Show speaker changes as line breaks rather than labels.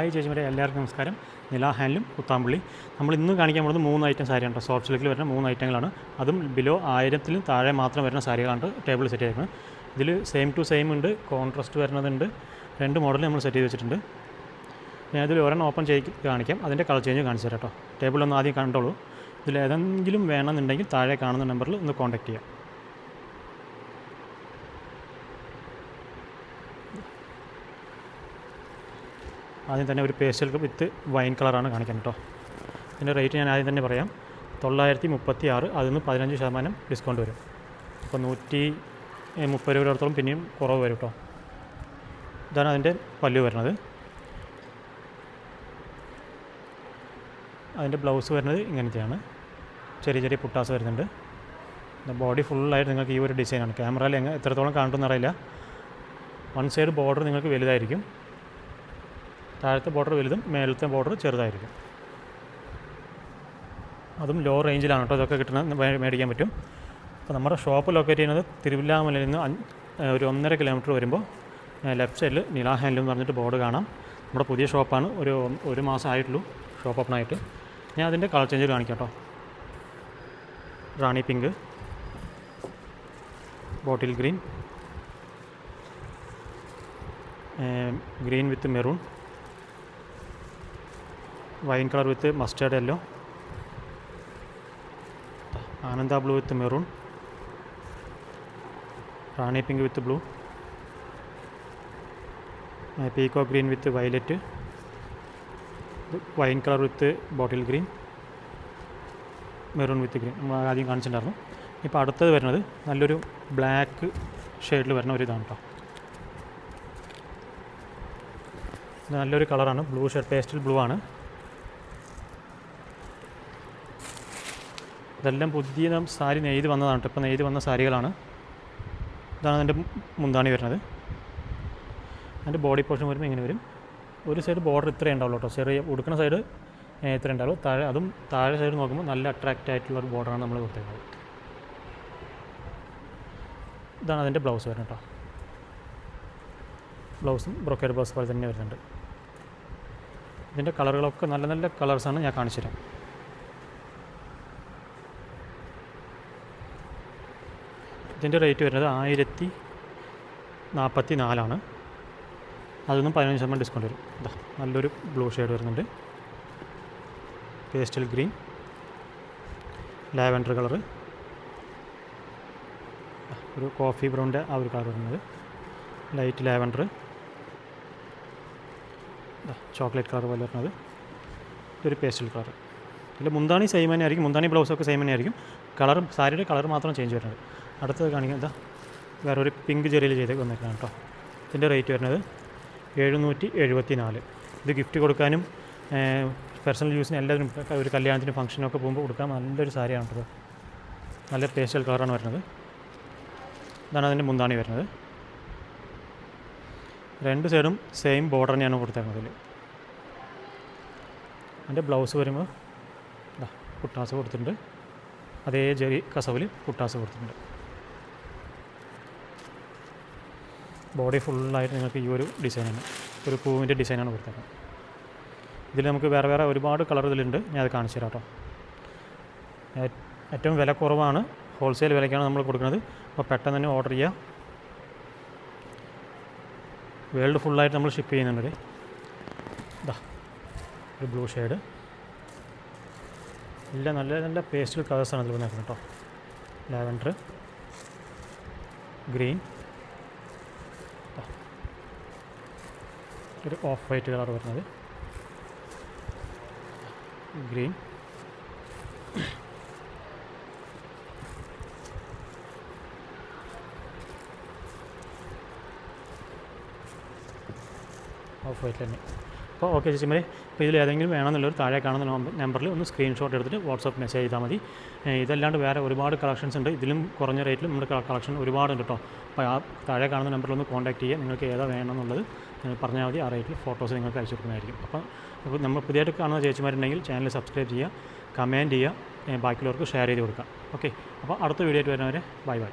Hi ചേച്ചിമാരെ എല്ലാവർക്കും നമസ്കാരം. നില ഹാൻഡിലും കുത്താമ്പള്ളി. നമ്മൾ ഇന്ന് കാണിക്കാൻ പോകുന്നത് മൂന്ന് ഐറ്റം സാരിയാണ് കേട്ടോ. സോഫ്റ്റ് സിൽക്കിൽ വരുന്ന മൂന്ന് ഐറ്റങ്ങളാണ്. അതും ബിലോ ആയിരത്തിലും താഴെ മാത്രം വരുന്ന സാരികളാണ് ടേബിൾ സെറ്റ് ചെയ്തേക്കുന്നത്. ഇതിൽ സെയിം ടു സെയിം ഉണ്ട്. കോൺട്രാസ്റ്റ് വരുന്നതുണ്ട്. രണ്ട് മോഡൽ നമ്മൾ സെറ്റ് ചെയ്ത് വെച്ചിട്ടുണ്ട്. ഞാൻ ഇതിൽ ഒരെണ്ണം ഓപ്പൺ ചെയ്ത് കാണിക്കാം. അതിന്റെ കളർ ചേഞ്ച് കാണിച്ചു തരാം കേട്ടോ. ടേബിൾ ഒന്ന് ആദ്യം കണ്ടോളൂ. ഇതിൽ ഏതെങ്കിലും വേണമെന്നുണ്ടെങ്കിൽ താഴെ കാണുന്ന നമ്പറിൽ ഒന്ന് കോൺടാക്ട് ചെയ്യാം. ആദ്യം തന്നെ ഒരു പേസ്റ്റൽ വിത്ത് വൈൻ കളറാണ് കാണിക്കുന്നത് കേട്ടോ. ഇതിന്റെ റേറ്റ് ഞാൻ ആദ്യം തന്നെ പറയാം. തൊള്ളായിരത്തി മുപ്പത്തി ആറ് അതിൽ നിന്ന് പതിനഞ്ച് ശതമാനം ഡിസ്കൗണ്ട് വരും. അപ്പോൾ നൂറ്റി മുപ്പത് രൂപയോടത്തോളം പിന്നെയും കുറവ് വരും കേട്ടോ. ഇതാണ് അതിന്റെ പല്ലു വരുന്നത്. അതിന്റെ ബ്ലൗസ് വരുന്നത് ഇങ്ങനത്തെയാണ്. ചെറിയ ചെറിയ പുട്ടാസ് വരുന്നുണ്ട്. ബോഡി ഫുള്ളായിട്ട് നിങ്ങൾക്ക് ഈ ഒരു ഡിസൈനാണ് ക്യാമറയിൽ എങ്ങനെ എത്രത്തോളം കാണുമെന്ന് അറിയില്ല. വൺ സൈഡ് ബോർഡർ നിങ്ങൾക്ക് വലുതായിരിക്കും. താഴത്തെ ബോർഡർ വലുതും മേലത്തെ ബോർഡർ ചെറുതായിരിക്കും. അതും ലോ റേഞ്ചിലാണ് കേട്ടോ ഇതൊക്കെ കിട്ടുന്ന മേടിക്കാൻ പറ്റും. അപ്പോൾ നമ്മുടെ ഷോപ്പ് ലൊക്കേറ്റ് ചെയ്യുന്നത് തിരുവില്ലാമലയിൽ നിന്ന് ഒരു ഒന്നര കിലോമീറ്റർ വരുമ്പോൾ ലെഫ്റ്റ് സൈഡിൽ നീലാ ഹാൻഡിൽ എന്ന് പറഞ്ഞിട്ട് ബോർഡ് കാണാം. നമ്മുടെ പുതിയ ഷോപ്പാണ് ഒരു ഒരു മാസം ആയിട്ടുള്ളൂ ഷോപ്പ് ഓപ്പൺ ആയിട്ട്. ഞാൻ അതിന്റെ കളർ ചേഞ്ച് കാണിക്കാം കേട്ടോ. Rani pink bottle green green with maroon wine colour with mustard yellow. Ananda blue with maroon. Rani pink with blue. Peacock green with violet. Wine colour with bottle green. Maroon with green. നമ്മൾ ആദ്യം കാണിച്ചിട്ടുണ്ടായിരുന്നു. ഇപ്പോൾ അടുത്തത് വരുന്നത് നല്ലൊരു black ഷെയ്ഡിൽ വരുന്ന ഒരു ഇതാണ് കേട്ടോ നല്ലൊരു കളറാണ്. ബ്ലൂ ഷെഡ് പേസ്റ്റൽ ബ്ലൂ ആണ്. ഇതെല്ലാം പുതിയ സാരി നെയ്ത് വന്നതാണ് ഇപ്പോൾ നെയ്ത് വന്ന സാരികളാണ്. ഇതാണ് അതിന്റെ മുന്താണി വരുന്നത്. അതിന്റെ ബോഡി പോർഷൻ വരുമ്പോൾ ഇങ്ങനെ വരും. ഒരു സൈഡ് ബോർഡർ ഇത്രയേ ഉണ്ടാവുള്ളൂ കേട്ടോ. ചെറിയ ഉടുക്കുന്ന സൈഡ് ഇത്ര ഉണ്ടാവുള്ളൂ. താഴെ അതും താഴെ സൈഡ് നോക്കുമ്പോൾ നല്ല അട്രാക്റ്റ് ആയിട്ടുള്ള ഒരു ബോർഡറാണ് നമ്മൾ കൊടുത്തേക്കുന്നത്. ഇതാണ് അതിന്റെ ബ്ലൗസ് വരുന്നത് കേട്ടോ. ബ്ലൗസും ബ്രോക്കേഡ് ബ്ലൗസ് പോലെ തന്നെ വരുന്നുണ്ട്. ഇതിന്റെ കളറുകളൊക്കെ നല്ല നല്ല കളേഴ്സാണ് ഞാൻ കാണിച്ചു ഇതിന്റെ റേറ്റ് വരുന്നത് ആയിരത്തി നാൽപ്പത്തി നാലാണ് അതൊന്നും പതിനഞ്ച് ശതമാനം ഡിസ്കൗണ്ട് വരും. ഇതാ നല്ലൊരു ബ്ലൂ ഷെയ്ഡ് വരുന്നുണ്ട്. പേസ്റ്റൽ ഗ്രീൻ ലാവൻഡർ കളർ ഒരു കോഫി ബ്രൗണിന്റെ ആ ഒരു കളർ വരുന്നത്. ലൈറ്റ് ലാവൻഡർ ചോക്ലേറ്റ് കളർ പോലെ വരുന്നത്. ഇതൊരു പേസ്റ്റൽ കളർ ഇതിൽ മുന്താണി സെയിം തന്നെ ആയിരിക്കും. മുന്താണി ബ്ലൗസൊക്കെ സെയിം തന്നെ ആയിരിക്കും. കളറും സാരിയുടെ കളർ മാത്രം ചേഞ്ച് വരുന്നത്. അടുത്തത് കാണിക്കുക എന്താ? വേറെ ഒരു പിങ്ക് ചെറിയിൽ ചെയ്ത് വന്നേക്കാണ് കേട്ടോ ഇതിന്റെ റേറ്റ് വരുന്നത് എഴുന്നൂറ്റി എഴുപത്തി നാല് ഇത് ഗിഫ്റ്റ് കൊടുക്കാനും പേഴ്സണൽ യൂസിന് എല്ലാവരും ഒരു കല്യാണത്തിന് ഫംഗ്ഷനൊക്കെ പോകുമ്പോൾ കൊടുക്കാൻ നല്ലൊരു സാരിയാണ് കേട്ടോ നല്ല പേസ്റ്റൽ കളറാണ് വരുന്നത്. ഇതാണ് അതിന്റെ മുന്താണി വരുന്നത്. രണ്ട് സൈഡും സെയിം ബോർഡർ തന്നെയാണ് കൊടുത്തേക്കുന്നത് ഇതിൽ അതിന്റെ ബ്ലൗസ് വരുമ്പോൾ ദാ പുട്ടാസ് കൊടുത്തിട്ടുണ്ട്. അതേ ജെറി കസവിൽ പുട്ടാസ് കൊടുത്തിട്ടുണ്ട്. ബോഡി ഫുള്ളായിട്ട് നിങ്ങൾക്ക് ഈ ഒരു ഡിസൈനാണ് ഒരു പൂവിന്റെ ഡിസൈനാണ് കൊടുത്തേക്കുന്നത്. ഇതിൽ നമുക്ക് വേറെ വേറെ ഒരുപാട് കളർ ഇതിലുണ്ട്. ഞാൻ അത് കാണിച്ചു തരാം കേട്ടോ. ഏറ്റവും വില കുറവാണ്. ഹോൾസെയിൽ വിലയ്ക്കാണ് നമ്മൾ കൊടുക്കുന്നത്. അപ്പോൾ പെട്ടെന്ന് തന്നെ ഓർഡർ ചെയ്യുക വേൾഡ് ഫുള്ളായിട്ട് നമ്മൾ ഷിപ്പ് ചെയ്യുന്നുണ്ട് ഇതാ ഒരു ബ്ലൂ ഷെയ്ഡ് എല്ലാം നല്ല നല്ല പേസ്റ്റൽ കളേഴ്സാണ് ഇതിൽ വന്നേക്കുന്നത് കേട്ടോ ലാവൻഡർ ഗ്രീൻ ഒരു ഓഫ് വൈറ്റ് കളർ വരുന്നത്. ഗ്രീൻ ഓഫ് വൈറ്റ് തന്നെ. അപ്പോൾ ഓക്കെ ചേച്ചിമാരെ ഇപ്പോൾ ഇതിൽ ഏതെങ്കിലും വേണമെന്നുള്ളൊരു താഴെ കാണുന്ന നമ്പറിൽ ഒന്ന് സ്ക്രീൻഷോട്ട് എടുത്തിട്ട് വാട്സപ്പ് മെസ്സേജ് ചെയ്താൽ മതി. ഇതല്ലാണ്ട് വേറെ ഒരുപാട് കളക്ഷൻസ് ഉണ്ട്. ഇതിലും കുറഞ്ഞ റേറ്റിൽ നമ്മുടെ കളക്ഷൻ ഒരുപാടുണ്ട് കേട്ടോ. അപ്പോൾ ആ താഴെ കാണുന്ന നമ്പറിൽ ഒന്ന് കോൺടാക്ട് ചെയ്യുക. നിങ്ങൾക്ക് ഏതാ വേണമെന്നുള്ളത് പറഞ്ഞാൽ മതി. ആ റേറ്റിൽ ഫോട്ടോസ് നിങ്ങൾക്ക് അയച്ചു കൊടുക്കുന്നതായിരിക്കും. അപ്പോൾ അപ്പോൾ നമ്മൾ പുതിയതായിട്ട് കാണുന്ന ചേച്ചിമാരുണ്ടെങ്കിൽ ചാനൽ സബ്സ്ക്രൈബ് ചെയ്യുക കമന്റ് ചെയ്യുക ബാക്കിയുള്ളവർക്ക് ഷെയർ ചെയ്ത് കൊടുക്കുക. ഓക്കെ അപ്പോൾ അടുത്ത വീഡിയോ ആയിട്ട് വരുന്നവരെ ബൈ ബൈ